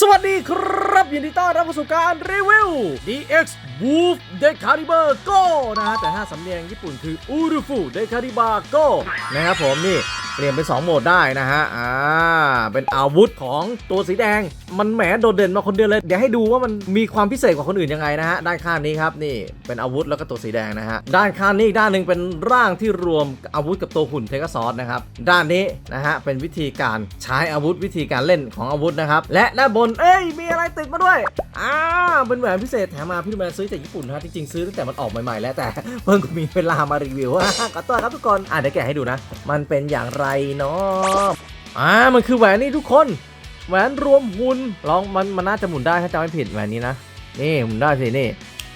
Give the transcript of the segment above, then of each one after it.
สวัสดีครับ ยินดีต้อนรับเข้าสู่การรีวิว DX Wolf d e c a l i b e r Go นะฮะแต่ถ้าสำเนียงญี่ปุ่นคือ Urufu d e c a l i b e r Go นะครับผมนี่ เปลี่ยนเป็น 2 โหมดได้นะฮะ อ่า เป็นอาวุธของตัวสีแดง มันแหมโดดเด่นมาคนเดียวเลย เดี๋ยวให้ดูว่ามันมีความพิเศษกว่าคนอื่นยังไงนะฮะ ด้านข้างนี้ครับ นี่ เป็นอาวุธแล้วก็ตัวสีแดงนะฮะ ด้านข้างนี้อีกด้านหนึ่งเป็นร่างที่รวมอาวุธกับตัวหุ่นเทกซอสนะครับ ด้านนี้นะฮะ เป็นวิธีการใช้อาวุธวิธีการเล่นของอาวุธนะครับ และด้านบน เอ้ย มีอะไรติดมาด้วย อ่า เป็นแหวนพิเศษแถมมาพี่ดูแมนซื้อจากญี่ปุ่นนะฮะ จริงๆซื้อตั้งแต่มันออกใหม่ๆ แล้วแต่เพิ่งมีเวลามารีวิวขอตัวครับทุกคนอ่าเดี๋ยวแกะให้ดูนะ มันเป็นอย่างไรเนาะอ่ามันคือแหวนนี่ทุกคนแหวนรวมหุ่นลองมันมันน่าจะหมุนได้ถ้าจำไม่ผิดแหวนนี้นะนี่หมุนได้สินี่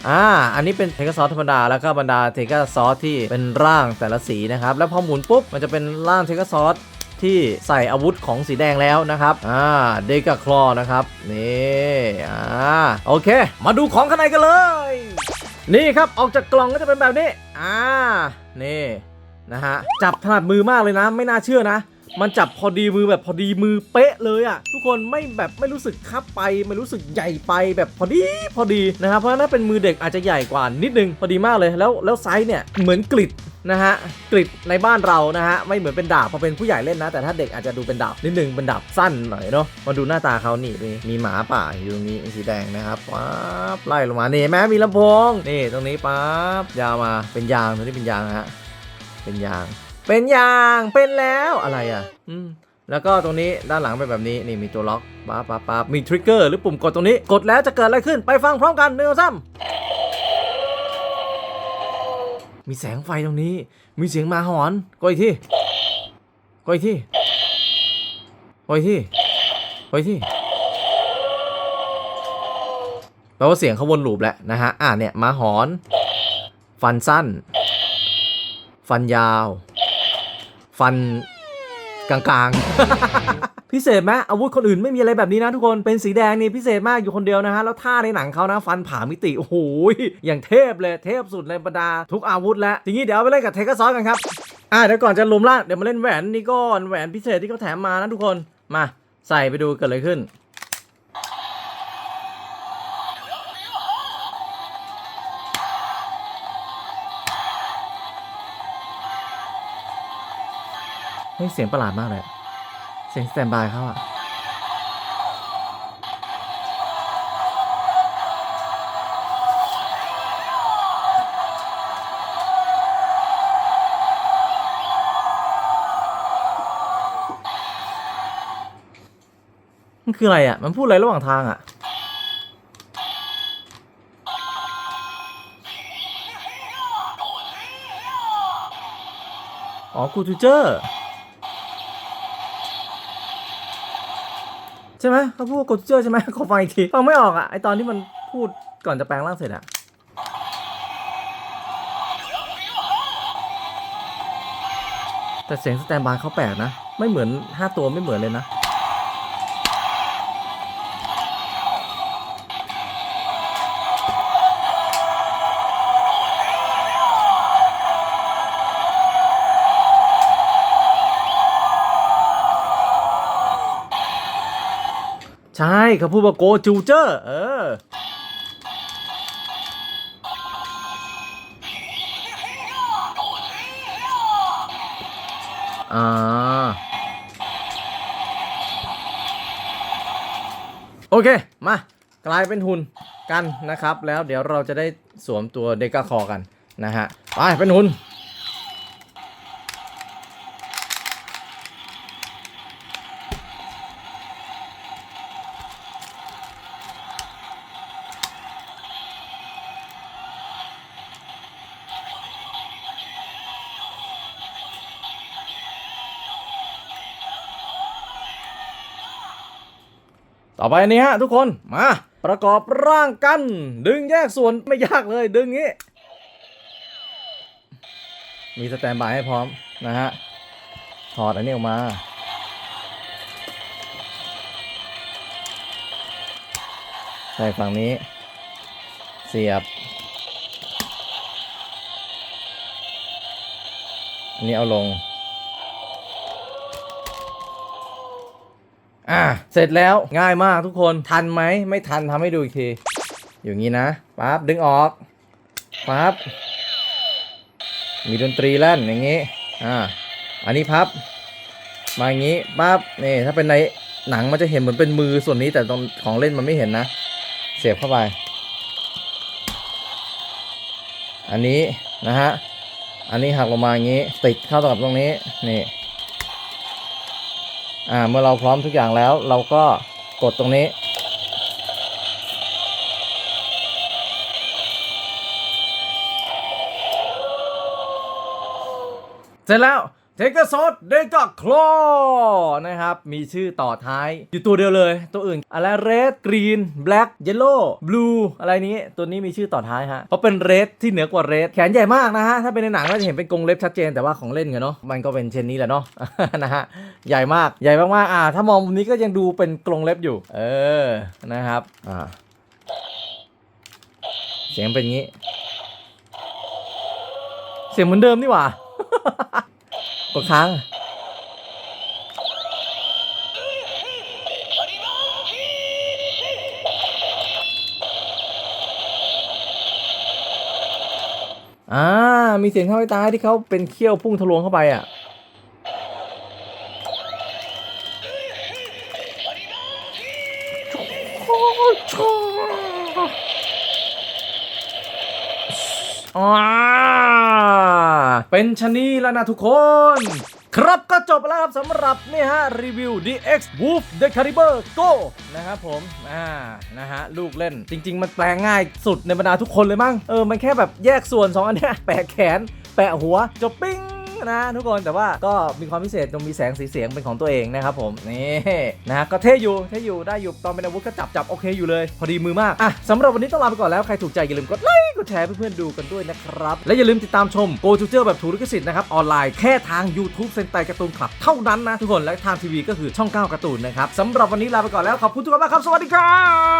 อ่า อันนี้เป็นเทกซอสธรรมดา แล้วก็บรรดาเทกซอสที่เป็นร่างแต่ละสีนะครับ แล้วพอหมุนปุ๊บ มันจะเป็นร่างเทกซอสที่ใส่อาวุธของสีแดงแล้วนะครับ อ่า เดกาคลอนะครับ นี่ อ่า โอเค มาดูของข้างในกันเลย นี่ครับ ออกจากกล่องก็จะเป็นแบบนี้ อ่า นี่ นะฮะ จับถนัดมือมากเลยนะ ไม่น่าเชื่อนะ มันจับพอดีมือแบบพอดีมือเป๊ะเลยอะ่ะ ทุกคนไม่แบบไม่รู้สึกคับไปไม่รู้สึกใหญ่ไปแบบพอดีพอดีนะครับเพราะนั้นถ้าเป็นมือเด็กอาจจะใหญ่กว่านิดนึงพอดีมากเลยแล้วแล้วไซส์เนี่ยเหมือนกริดนะฮะกริดในบ้านเรานะฮะไม่เหมือนเป็นดาบพอเป็นผู้ใหญ่เล่นนะ แต่ถ้าเด็กอาจจะดูเป็นดาบนิดนึงเป็นดาบสั้นหน่อยเนาะมาดูหน้าตาเขานี่มีมีหมาป่าอยู่ตรงนี้สีแดงนะครับป๊าบไล่ลงมานี่แม้มีลำโพงนี่ตรงนี้ป๊าบยาวมาเป็นยางตรงนี้เป็นยางนะฮะ เป็นยาง เป็นอย่างเป็นแล้วอะไรอะ อืมแล้วก็ตรงนี้ด้านหลังเป็นแบบนี้นี่มีตัวล็อกป๊าป๊าป๊ามีทริกเกอร์หรือปุ่มกดตรงนี้ กดแล้วจะเกิดอะไรขึ้นไปฟังพร้อมกันหนึ่งสองสามมีแสงไฟตรงนี้ มีเสียงหมาหอนกดอีกทีกดอีกทีกดอีกทีกดอีกทีแปลว่าเสียงเขาวนลูปแหละนะฮะอ่าเนี่ยหมาหอน ฟันสั้น ฟันยาว ฟันกลางๆ พิเศษไหมอาวุธคนอื่นไม่มีอะไรแบบนี้นะทุกคนเป็นสีแดงนี่พิเศษมากอยู่คนเดียวนะฮะ แล้วท่าในหนังเขานะ ฟันผ่ามิติ โอ้โห อย่างเทพเลยเทพสุดในบรรดาทุกอาวุธแล้วทีนี้เดี๋ยวเอาไปเล่นกับเทกซอสกันครับ อ่าเดี๋ยวก่อนจะลุมล่าเดี๋ยวมาเล่นแหวนนี่ก่อนแหวนพิเศษที่เขาแถมมานะทุกคนมาใส่ไปดูเกิดอะไรขึ้น ฮ้ยเสียงประหลาดมากเลย เสียงสแตนบายเขาอะมันคืออะไรอะมันพูดอะไรระหว่างทางอะอ๋อกูทูเจอร์ ใช่ไหมเขาพูดกดเจอร์ใช่ไหมขอฟังอีกทีฟังไม่ออกอะไอตอนที่มันพูดก่อนจะแปลงร่างเสร็จอะแต่เสียงสแตนบายเขาแปลกนะ ไม่เหมือน 5 ตัวไม่เหมือนเลยนะ ใช่เขาพูดว่าโกจูเจอร์เอออ่าโอเค มากลายเป็นหุ่นกันนะครับ แล้วเดี๋ยวเราจะได้สวมตัวเดกาคอกันนะฮะ ไปเป็นหุ่น ต่อไปนนี้ฮะทุกคนมาประกอบร่างกัน ดึงแยกส่วนไม่ยากเลยดึงงี้ มีสแตนบายให้พร้อมนะฮะถอดอันนี้ออกมาใส่ฝั่งนี้ เสียบ อันนี้เอาลง อะเสร็จแล้วง่ายมากทุกคนทันไหมไม่ทันทำให้ดูอีกทีอย่างนี้นะปั๊บดึงออกปั๊บมีดนตรีแล่นอย่างนี้อ่าอันนี้พับ มาอย่างนี้ปั๊บนี่ถ้าเป็นในหนังมันจะเห็นเหมือนเป็นมือส่วนนี้แต่ตรงของเล่นมันไม่เห็นนะ เสียบเข้าไป อันนี้นะฮะอันนี้หักลงมาอย่างนี้ ติดเข้ากับตรงนี้นี่ อ่าเมื่อเราพร้อมทุกอย่างแล้ว เราก็กดตรงนี้ เสร็จแล้ว เทกซอสเดกาคลอนะครับ มีชื่อต่อท้าย อยู่ตัวเดียวเลย ตัวอื่น อะไรเรดกรีนแบล็กเยลโล่บลูอะไรนี้ ตัวนี้มีชื่อต่อท้ายฮะ เพราะเป็นเรดที่เหนือกว่าเรดแขนใหญ่มากนะฮะ ถ้าเป็นในหนังก็จะเห็นเป็นกรงเล็บชัดเจนแต่ว่าของเล่นกันเนาะมันก็เป็นเช่นนี้แหละเนาะนะฮะใหญ่มากใหญ่มากๆอ่า ถ้ามองมุมนี้ก็ยังดูเป็นกรงเล็บอยู่ เออนะครับอ่าเสียงเป็นยี้ เสียงเหมือนเดิมนี่หว่า กดค้างอ่า มีเสียงเข้าไปตายที่เขาเป็นเขี้ยวพุ่งทะลวงเข้าไปอะอ่า เป็นชนีแล้วนะทุกคน ครับก็จบแล้วครับสำหรับนี่ฮะ รีวิว DX Wolf The Caliber Go นะครับผม อ่า นะฮะ ลูกเล่นจริง ๆ มันแปลงง่ายสุดในบรรดาทุกคนเลยมั้งเออ มันแค่แบบแยกส่วน 2 อันเนี้ยแปะแขน แปะหัว จบปิ้งนะทุกคนแต่ว่าก็มีความพิเศษตรงมีแสงสีเสียงเป็นของตัวเองนะครับผม นี่นะฮะก็เท่อยู่เท่อยู่ได้อยู่ตอนเป็นอาวุธก็จับจับโอเคอยู่เลย พอดีมือมาก อะสำหรับวันนี้ต้องลาไปก่อนแล้ว ใครถูกใจอย่าลืมกดไลค์ กดแชร์เพื่อนๆดูกันด้วยนะครับ และอย่าลืมติดตามชมโกจูเจอร์แบบถูกลิขสิทธิ์นะครับออนไลน์แค่ทาง YouTube เซนไตการ์ตูนคลับเท่านั้นนะทุกคนและทางทีวีก็คือช่อง9การ์ตูนนะครับสำหรับวันนี้ลาไปก่อนแล้วขอบคุณทุกคนมากครับสวัสดีครับ